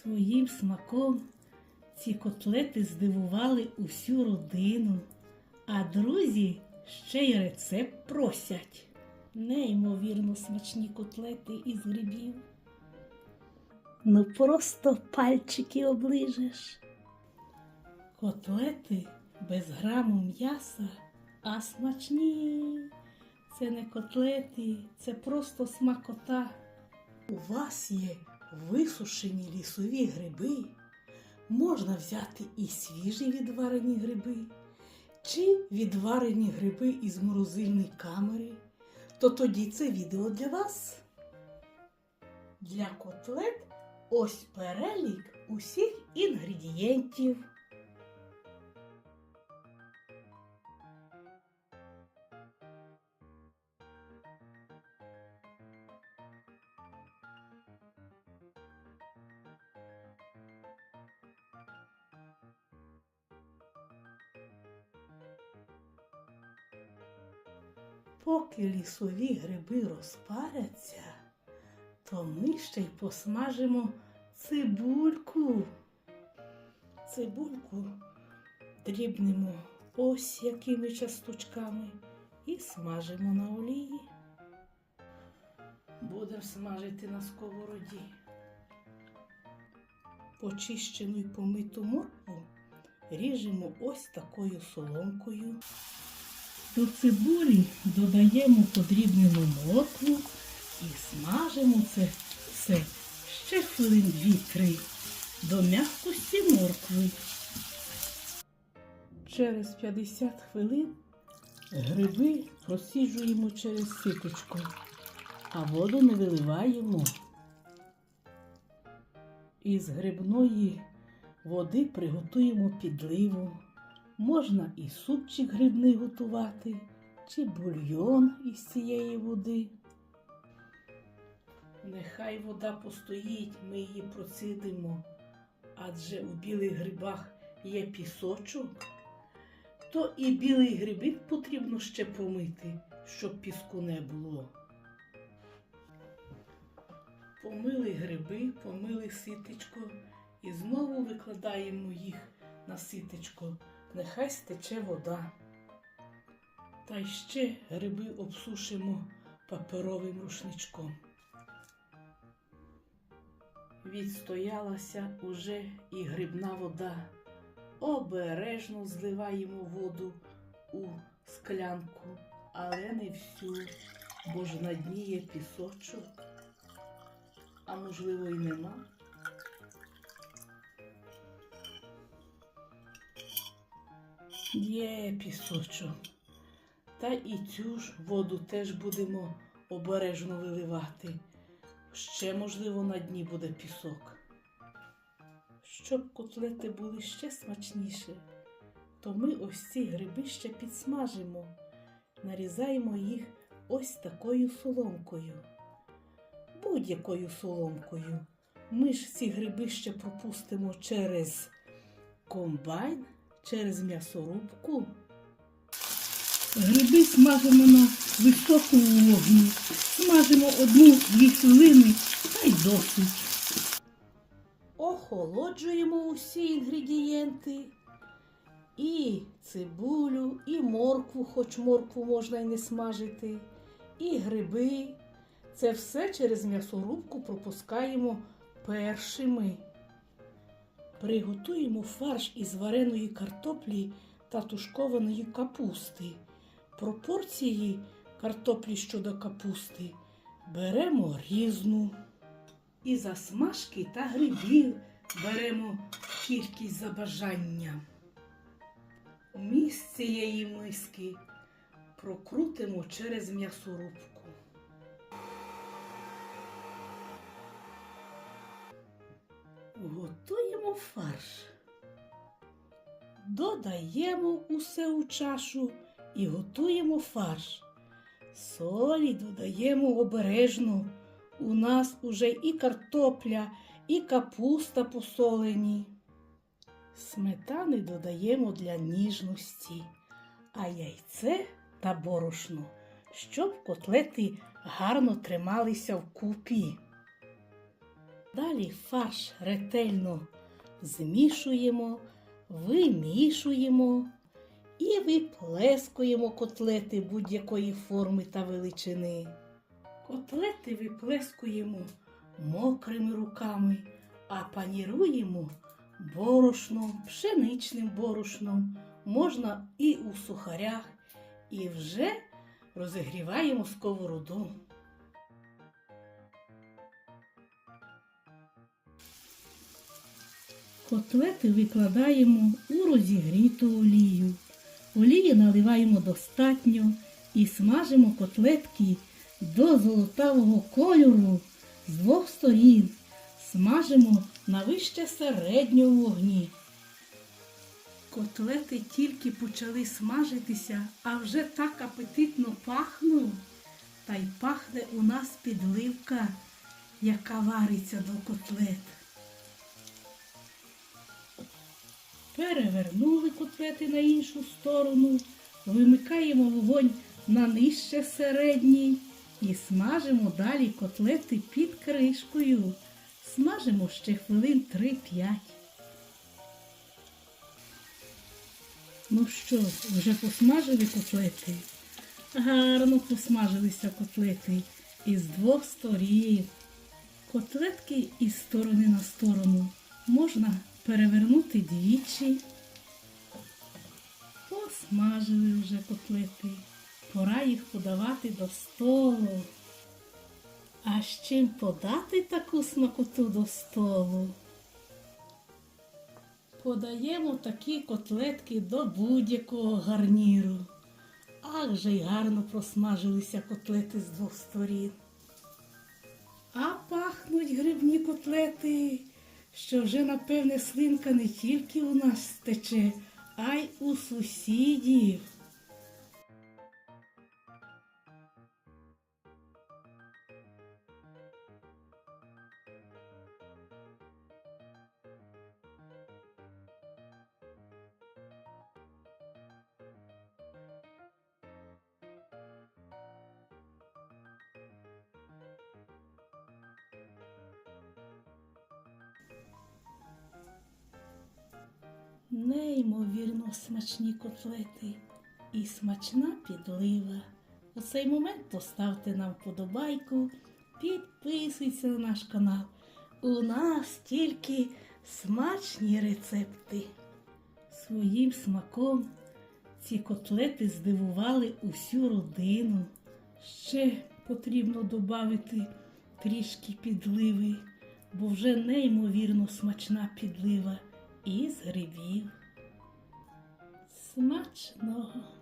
Своїм смаком ці котлети здивували усю родину, а друзі ще й рецепт просять. Неймовірно смачні котлети із грибів. Ну просто пальчики оближеш. Котлети без граму м'яса, а смачні. Це не котлети, це просто смакота. У вас є висушені лісові гриби. Можна взяти і свіжі відварені гриби, чи відварені гриби із морозильної камери. То тоді це відео для вас. Для котлет ось перелік усіх інгредієнтів. Поки лісові гриби розпаряться, то ми ще й посмажимо цибульку. Цибульку дрібнемо ось якими часточками і смажимо на олії. Будемо смажити на сковороді. Почищену й помиту моркву ріжемо ось такою соломкою. До цибулі додаємо подрібнену моркву і смажимо це все ще хвилин 2-3 до м'якості моркви. Через 50 хвилин гриби просіджуємо через ситочку, а воду не виливаємо. Із грибної води приготуємо підливу. Можна і супчик грибний готувати, чи бульйон із цієї води. Нехай вода постоїть, ми її процідимо, адже у білих грибах є пісочок, то і білий грибик потрібно ще помити, щоб піску не було. Помили гриби, помили ситечко і знову викладаємо їх на ситечко нехай стече вода. Та й ще гриби обсушимо паперовим рушничком. Відстоялася уже і грибна вода. Обережно зливаємо воду у склянку, але не всю, бо ж на дні є пісочок, а можливо й нема. Є пісочок. Та і цю ж воду теж будемо обережно виливати. Ще, можливо, на дні буде пісок. Щоб котлети були ще смачніші, то ми ось ці гриби ще підсмажимо, нарізаємо їх ось такою соломкою. Будь-якою соломкою. Ми ж ці гриби ще пропустимо через комбайн через м'ясорубку. Гриби смажимо на високому вогні. Смажимо одну-дві хвилини та й досить. Охолоджуємо усі інгредієнти. І цибулю, і моркву, хоч моркву можна й не смажити, і гриби. Це все через м'ясорубку пропускаємо першими. Приготуємо фарш із вареної картоплі та тушкованої капусти. Пропорції картоплі щодо капусти беремо різну. І засмажки та грибів беремо кількість за бажанням. Міст цієї миски прокрутимо через м'ясорубку. Готуємо фарш. Додаємо усе у чашу і готуємо фарш. Солі додаємо обережно. У нас уже і картопля, і капуста посолені. Сметани додаємо для ніжності, а яйце та борошно, щоб котлети гарно трималися вкупі. Далі фарш ретельно змішуємо, вимішуємо і виплескуємо котлети будь-якої форми та величини. Котлети виплескуємо мокрими руками, а паніруємо борошном, пшеничним борошном, можна і у сухарях, і вже розігріваємо сковороду. Котлети викладаємо у розігріту олію. Олії наливаємо достатньо і смажимо котлетки до золотавого кольору з двох сторін. Смажимо на вище середньому вогні. Котлети тільки почали смажитися, а вже так апетитно пахнуть. Та й пахне у нас підливка, яка вариться до котлет. Перевернули котлети на іншу сторону, вимикаємо вогонь на нижче середній і смажимо далі котлети під кришкою. Смажимо ще хвилин 3-5. Ну що, вже посмажили котлети? Гарно посмажилися котлети із двох сторін. Котлетки із сторони на сторону можна перевернути двічі. Посмажили вже котлети. Пора їх подавати до столу. А з чим подати таку смакоту до столу? Подаємо такі котлетки до будь-якого гарніру. Ах же й гарно просмажилися котлети з двох сторін. А пахнуть грибні котлети, що вже, напевне, слинка не тільки у нас тече, а й у сусідів. Неймовірно смачні котлети і смачна підлива. У цей момент поставте нам вподобайку, підписуйтесь на наш канал. У нас тільки смачні рецепти. Своїм смаком ці котлети здивували усю родину. Ще потрібно додати трішки підливи, бо вже неймовірно смачна підлива із грибів. Смачного!